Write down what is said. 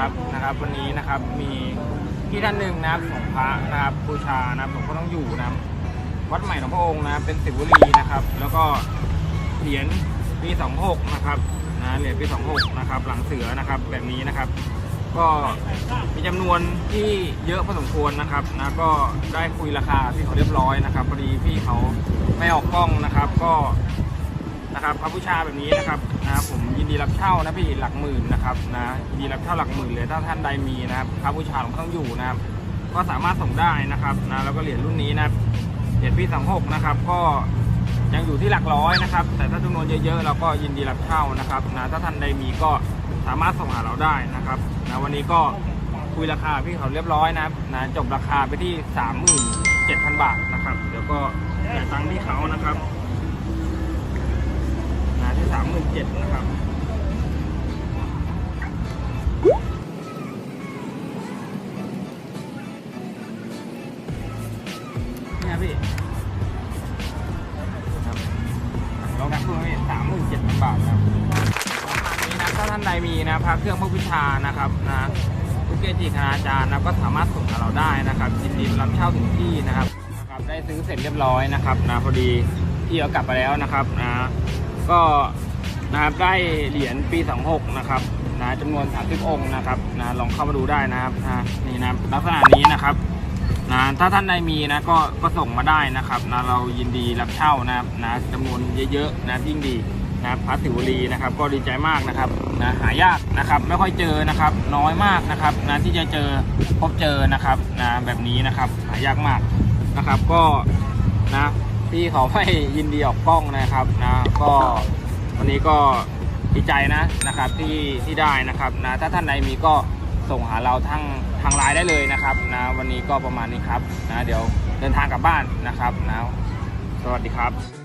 นะครับนะครับ วันนี้นะครับมีพี่ท่านหนึ่งนะครับของพระนะครับบูชานะครับผมก็ต้องอยู่นะวัดใหม่หลวงพระองค์นะเป็นสิบวลีนะครับ แล้วก็เหรียญปี26นะครับนะเหรียญปี26นะครับ หลังเสือนะครับแบบนี้นะครับ ก็มีจำนวนที่เยอะพอสมควรนะครับนะก็ได้คุยราคาที่เขาเรียบร้อยนะครับพอดีพี่เขาไม่ออกกล้องนะครับ ก็ นะครับพระบูชาแบบนี้นะครับนะผมยินดีรับเช่านะพี่หลักหมื่นนะครับนะยินดีรับเช่าหลักหมื่นเลยถ้าท่านใดมีนะครับพระบูชาหลวงต้องอยู่นะครับ ก็สามารถส่งได้นะครับนะแล้วก็เหรียญรุ่นนี้นะเหรียญปี26นะครับ ก็ยังอยู่ที่หลักร้อยนะครับ แต่ถ้าจำนวนเยอะๆเราก็ยินดีรับเช่านะครับนะถ้าท่านใดมีก็สามารถส่งหาเราได้นะครับนะวันนี้ก็คุยราคาพี่เขาเรียบร้อยนะครับนะจบราคาไปที่37,000บาทนะครับ เดี๋ยวก็จ่ายตังค์ที่เขานะครับ 7 นะครับ เนี่ยพี่รองนับดูพี่สามหมื่นเจ็นบครับะนี้นะถ้าท่านใดมีนะพรเครื่องพวกวิชานะครับนะทุกเกจิคณาจารย์นะก็สามารถส่งกับเราได้นะครับยินดีรับเช่าถึงที่นะครับนะครับได้ซื้อเสร็จเรียบร้อยนะครับนะพอดีพี่เอากลับไปแล้วนะครับนะก็ นะครับได้เหรียญปี 26 นะครับนะจำนวน 30 องค์นะครับนะลองเข้ามาดูได้นะครับนะนี่นะลักษณะนี้นะครับนะถ้าท่านใดมีนะก็ก็ส่งมาได้นะครับนะเรายินดีรับเช่านะครับนะจำนวนเยอะๆนะยิ่งดีนะพระศิวลีนะครับก็ดีใจมากนะครับนะหายากนะครับไม่ค่อยเจอนะครับน้อยมากนะครับนะที่จะเจอพบเจอนะครับนะแบบนี้นะครับหายากมากนะครับก็นะพี่เขาไม่ยินดีออกกล้องนะครับนะก็ วันนี้ก็ดีใจนะนะครับที่ที่ได้นะครับนะถ้าท่านใดมีก็ส่งหาเราทางทางไลน์ได้เลยนะครับนะวันนี้ก็ประมาณนี้ครับนะเดี๋ยวเดินทางกลับบ้านนะครับนะสวัสดีครับ